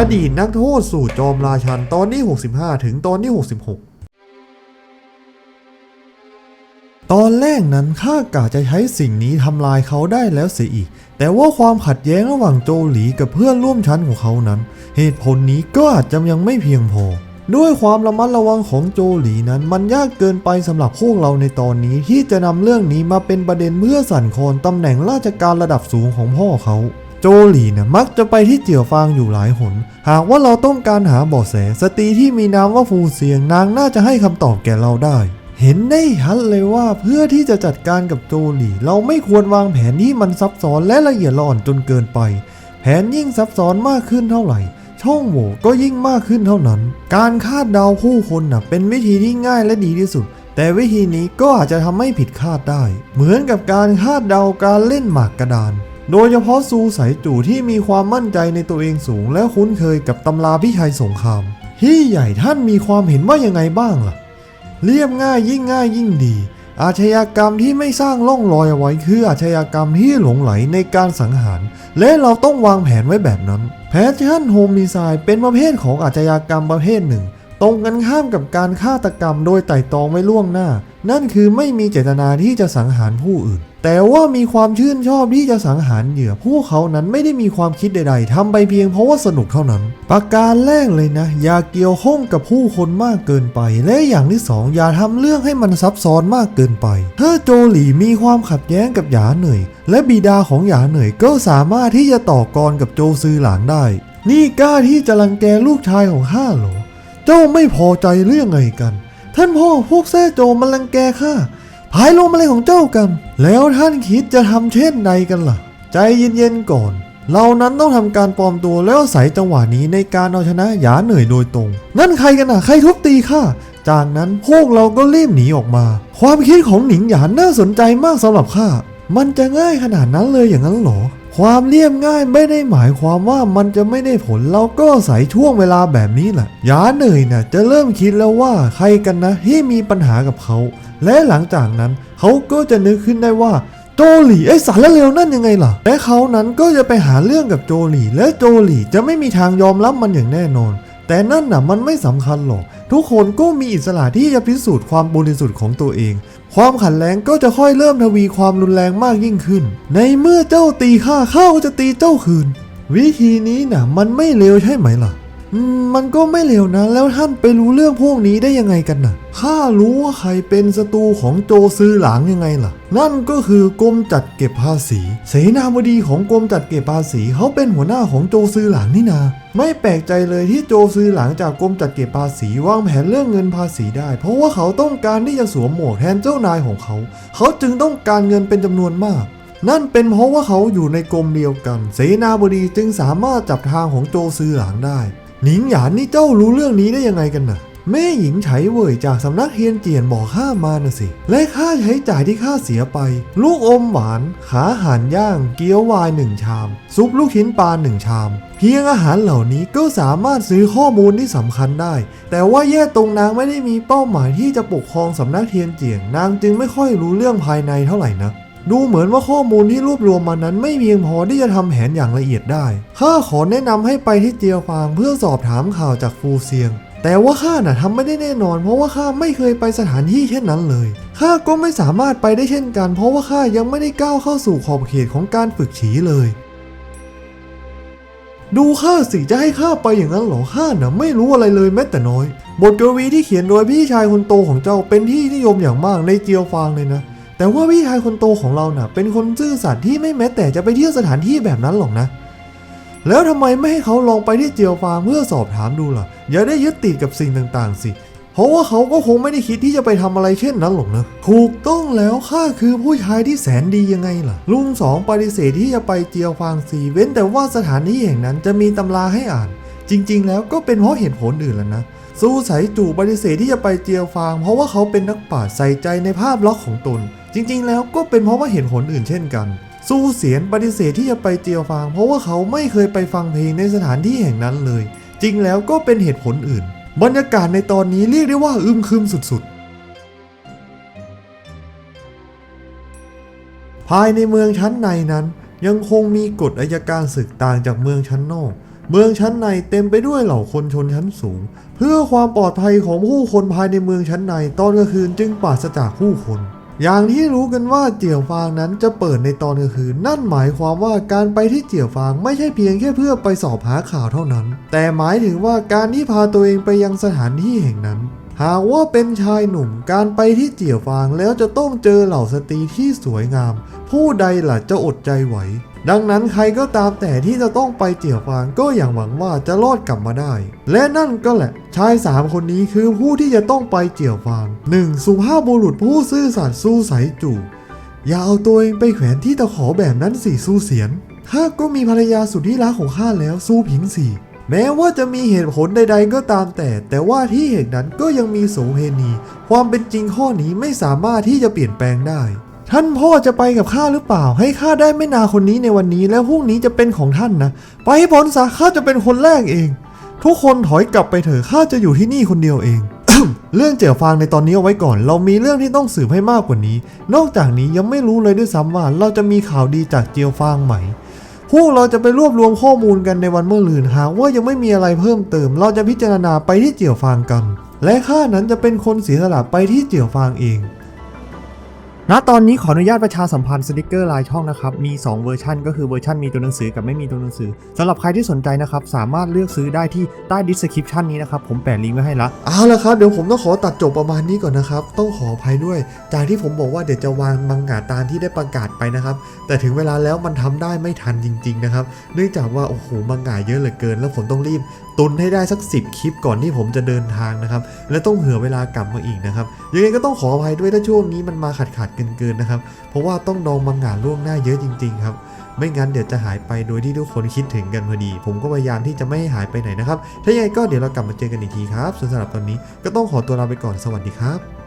อดีตนักโทษสู่จอมราชันตอนที่ 65 ถึงตอนที่ 66 ตอนแรกนั้นข้ากะจะใช้สิ่งนี้ทำลายเขาได้แล้วเสียอีก แต่ว่าความขัดแย้งระหว่างโจหลีกับเพื่อนร่วมชั้นของเขานั้น เหตุผลนี้ก็อาจจะยังไม่เพียงพอ ด้วยความระมัดระวังของโจหลีนั้น มันยากเกินไปสำหรับพวกเราในตอนนี้ที่จะนำเรื่องนี้มาเป็นประเด็นเพื่อสั่นคลอนตำแหน่งราชการระดับสูงของพ่อเขา โจหลีนะมักจะไปที่เจียวฟางอยู่หลายหน หากว่าเราต้องการหาเบาะแส สตรีที่มีนามว่าฟูเซียงนางน่าจะให้คำตอบแก่เราได้ เห็นได้ชัดเลยว่าเพื่อที่จะจัดการกับโจหลีเราไม่ควรวางแผนที่มันซับซ้อนและละเอียดละอ่อนจนเกินไป แผนยิ่งซับซ้อนมากขึ้นเท่าไหร่ ช่องโหว่ก็ยิ่งมากขึ้นเท่านั้น การคาดเดาผู้คนนะเป็นวิธีที่ง่ายและดีที่สุดแต่วิธีนี้ก็อาจจะทำให้ผิดคาดได้ เหมือนกับการคาดเดาการเล่นหมากกระดาน โดยเฉพาะซูสายจู่ที่มีความมั่นใจในตัวเองสูง และคุ้นเคยกับตำราพิชัยสงครามที่ใหญ่ท่านมีความเห็นว่ายังไงบ้างล่ะ เรียบง่ายยิ่งง่ายยิ่งดี อาชญากรรมที่ไม่สร้างร่องรอยเอาไว้คืออาชญากรรมที่หลงไหลในการสังหาร และเราต้องวางแผนไว้แบบนั้น แพชชั่นโฮมิไซเป็นประเภทของอาชญากรรมประเภทหนึ่ง ตรงกันข้ามกับการฆาตกรรมโดยไต่ตองไว้ล่วงหน้า นั่นคือไม่มีเจตนาที่จะสังหารผู้อื่น แต่ว่ามีความชื่นชอบที่จะสังหารเหยื่อพวกเขานั้นไม่ได้มีความคิดใดๆทำไปเพียงเพราะว่าสนุกเท่านั้น ประการแรกเลยนะ อย่าเกี่ยวข้องกับผู้คนมากเกินไป และอย่างที่สองอย่าทำเรื่องให้มันซับซ้อนมากเกินไป ถ้าโจหลีมีความขัดแย้งกับหยาเหนื่อย และบิดาของหยาเหนื่อยก็สามารถที่จะต่อกรกับโจซือหลางได้ นี่กล้าที่จะรังแกลูกชายของข้าเหรอ เจ้าไม่พอใจเรื่องไงกัน ท่านพ่อพวกแซ่โจมมันรังแกข้าพายลงมอะไรของเจ้ากัน แล้วท่านคิดจะทำเช่นใดกันล่ะ ใจเย็นๆก่อน เรานั้นต้องทำการปลอมตัวแล้วใส่จังหวะนี้ในการเอาชนะหยาเหนื่อยโดยตรง นั่นใครกันอะ ใครทุบตีข้าจากนั้นพวกเราก็รีบหนีออกมา ความคิดของหนิงหยานน่าสนใจมากสำหรับข้ามันจะง่ายขนาดนั้นเลยอย่างนั้นหรอ ความเรียบง่ายไม่ได้หมายความว่ามันจะไม่ได้ผลเราก็ใส่ช่วงเวลาแบบนี้แหละยาเหนื่อยนะจะเริ่มคิดแล้วว่าใครกันนะที่มีปัญหากับเขา และหลังจากนั้นเขาก็จะนึกขึ้นได้ว่าโจหลี่ไอ้สารเลวนั่นยังไงล่ะ และเขานั้นก็จะไปหาเรื่องกับโจหลี่ และโจหลี่จะไม่มีทางยอมรับมันอย่างแน่นอน แต่นั่นน่ะมันไม่สำคัญหรอก ทุกคนก็มีอิสระที่จะพิสูจน์ความบริสุทธิ์ของตัวเอง ความขัดแย้งก็จะค่อยเริ่มทวีความรุนแรงมากยิ่งขึ้น ในเมื่อเจ้าตีข้าข้าก็จะตีเจ้าคืน วิธีนี้น่ะมันไม่เลวใช่ไหมล่ะ มันก็ไม่เลวนะ แล้วท่านไปรู้เรื่องพวกนี้ได้ยังไงกันน่ะข้ารู้ว่าใครเป็นศัตรูของโจซือหลางยังไงล่ะ นั่นก็คือกรมจัดเก็บภาษี เสนาบดีของกรมจัดเก็บภาษีเขาเป็นหัวหน้าของโจซือหลางนี่นา ไม่แปลกใจเลยที่โจซือหลางจากกรมจัดเก็บภาษีวางแผนเรื่องเงินภาษีได้ เพราะว่าเขาต้องการที่จะสวมหมวกแทนเจ้านายของเขา เขาจึงต้องการเงินเป็นจำนวนมากนั่นเป็นเพราะว่าเขาอยู่ในกรมเดียวกัน เสนาบดีจึงสามารถจับทางของโจซือหลางได้ หนิงหยานนี่เจ้ารู้เรื่องนี้ได้ยังไงกันน่ะแม่หญิงไฉเว่ยจากสำนักเฮียนเจียนบอกข้ามาน่ะสิ และค่าใช้จ่ายที่ข้าเสียไป ลูกอมหวาน ขาห่านย่าง เกี๊ยววายหนึ่งชาม ซุปลูกชิ้นปลาหนึ่งชาม เพียงอาหารเหล่านี้ก็สามารถซื้อข้อมูลที่สำคัญได้ แต่ว่าแย่ตรงนางไม่ได้มีเป้าหมายที่จะปกครองสำนักเทียนเจียง นางจึงไม่ค่อยรู้เรื่องภายในเท่าไหร่นะ ดูเหมือนว่าข้อมูลที่รวบรวมมานั้นไม่เพียงพอที่จะทำแผนอย่างละเอียดได้ ข้าขอแนะนำให้ไปที่เจียวฟางเพื่อสอบถามข่าวจากฟูเซียง แต่ว่าข้าน่ะทำไม่ได้แน่นอน เพราะว่าข้าไม่เคยไปสถานที่เช่นนั้นเลยข้าก็ไม่สามารถไปได้เช่นกัน เพราะว่าข้ายังไม่ได้ก้าวเข้าสู่ขอบเขตของการฝึกฉีเลย ดูข้าสิจะให้ข้าไปอย่างนั้นเหรอข้าน่ะไม่รู้อะไรเลยแม้แต่น้อย บทกวีที่เขียนโดยพี่ชายคนโตของเจ้าเป็นที่นิยมอย่างมากในเจียวฟางเลยนะ แต่ว่าพี่ชายคนโตของเราน่ะ เป็นคนซื่อสัตย์ที่ไม่แม้แต่จะไปเที่ยวสถานที่แบบนั้นหรอกนะ แล้วทำไมไม่ให้เขาลองไปที่เจียวฟางเพื่อสอบถามดูล่ะ อย่าได้ยึดติดกับสิ่งต่างๆ สิ เพราะว่าเขาก็คงไม่ได้คิดที่จะไปทำอะไรเช่นนั้นหรอกนะ ถูกต้องแล้วข้าคือผู้ชายที่แสนดียังไงล่ะ ลุงสองปฏิเสธที่จะไปเจียวฟางสีเว้นแต่ว่าสถานที่แห่งนั้นจะมีตำราให้อ่าน จริง ๆ แล้วก็เป็นเพราะเหตุผลอื่นแล้วนะสู้สายจู่ปฏิเสธที่จะไปเจียวฟาง เพราะว่าเขาเป็นนักปราใส่ใจในภาพลักษณ์ของตน จริงๆ แล้วก็เป็นเพราะว่าเหตุผลอื่นเช่นกันสู้เสียนปฏิเสธที่จะไปเจียวฟาง เพราะว่าเขาไม่เคยไปฟังเพลงในสถานที่แห่งนั้นเลย จริงแล้วก็เป็นเหตุผลอื่น บรรยากาศในตอนนี้เรียกได้ว่าอึมครึมสุดๆภายในเมืองชั้นในนั้น ยังคงมีกฎอายการศึกต่างจากเมืองชั้นนอก เมืองชั้นในเต็มไปด้วยเหล่าคนชนชั้นสูง เพื่อความปลอดภัยของผู้คนภายในเมืองชั้นในตอนกลางคืนจึงปราศจากผู้คน อย่างที่รู้กันว่าเจียวฟางนั้นจะเปิดในตอนกลางคืนนั่นหมายความว่าการไปที่เจียวฟางไม่ใช่เพียงแค่เพื่อไปสอบหาข่าวเท่านั้น แต่หมายถึงว่าการที่พาตัวเองไปยังสถานที่แห่งนั้น หากว่าเป็นชายหนุ่มการไปที่เจียวฟางแล้วจะต้องเจอเหล่าสตรีที่สวยงาม ผู้ใดล่ะจะอดใจไหว ดังนั้นใครก็ตามแต่ที่จะต้องไปเจียวฟางก็อย่างหวังว่าจะรอดกลับมาได้ และนั่นก็แหละ ชายสามคนนี้คือผู้ที่จะต้องไปเจียวฟาง 1. สุภาพบุรุษผู้ซื่อสัตย์สู้ใสจู่อย่าเอาตัวเองไปแขวนที่ตะขอแบบนั้นสิสู้เสียนข้าก็มีภรรยาสุดที่รักของข้าแล้วสู้ผิงสิแม้ว่าจะมีเหตุผลใด ๆ ก็ตามแต่ แต่ว่าที่เหตุนั้นก็ยังมีโสเพณี ความเป็นจริงข้อนี้ไม่สามารถที่จะเปลี่ยนแปลงได้ ท่านพ่อจะไปกับข้าหรือเปล่า ให้ข้าได้ไม่นาคนนี้ในวันนี้ แล้วพรุ่งนี้จะเป็นของท่านนะ ไปให้พ้นซะข้าจะเป็นคนแรกเอง ทุกคนถอยกลับไปเถอะข้าจะอยู่ที่นี่คนเดียวเองเรื่องเจียวฟางในตอนนี้เอาไว้ก่อน เรามีเรื่องที่ต้องสืบให้มากกว่านี้ นอกจากนี้ยังไม่รู้เลยด้วยซ้ำว่า เราจะมีข่าวดีจากเจียวฟางไหม พวกเราจะไปรวบรวมข้อมูลกันในวันเมื่อลืนหากว่ายังไม่มีอะไรเพิ่มเติม เราจะพิจารณาไปที่เจียวฟางกัน และข้านั้นจะเป็นคนเสียสละไปที่เจียวฟางเอง ณตอนนี้ขออนุญาตประชาสัมพันธ์สติกเกอร์ลายช่องนะครับ มี 2 เวอร์ชันก็คือเวอร์ชันมีตัวหนังสือกับไม่มีตัวหนังสือสำหรับใครที่สนใจนะครับ สามารถเลือกซื้อได้ที่ใต้ดิสคริปชันนี้นะครับ ผมแปะลิงก์ไว้ให้ละเอาละครับ เดี๋ยวผมต้องขอตัดจบประมาณนี้ก่อนนะครับ ต้องขออภัยด้วย จากที่ผมบอกว่าเดี๋ยวจะวางมังงะตามที่ได้ประกาศไปนะครับ แต่ถึงเวลาแล้วมันทำได้ไม่ทันจริง ๆ นะครับ เนื่องจากว่าโอ้โหมังงะเยอะเหลือเกิน แล้วผมต้องรีบตุนให้ได้สัก 10 คลิปก่อนที่ผมจะเดินทางนะครับ และต้องเผื่อเวลากลับมาอีกนะครับยังไงก็ต้องขออภัยด้วยถ้าช่วงนี้มันมาขาดขาดเกินๆนะครับ เพราะว่าต้องดองมังงะล่วงหน้าเยอะจริง ๆ ครับ ไม่งั้นเดี๋ยวจะหายไปโดยที่ทุกคนคิดถึงกันพอดี ผมก็พยายามที่จะไม่ให้หายไปไหนนะครับ ถ้ายังไงก็เดี๋ยวเรากลับมาเจอกันอีกทีครับส่วนสำหรับตอนนี้ก็ต้องขอตัวลาไปก่อนสวัสดีครับ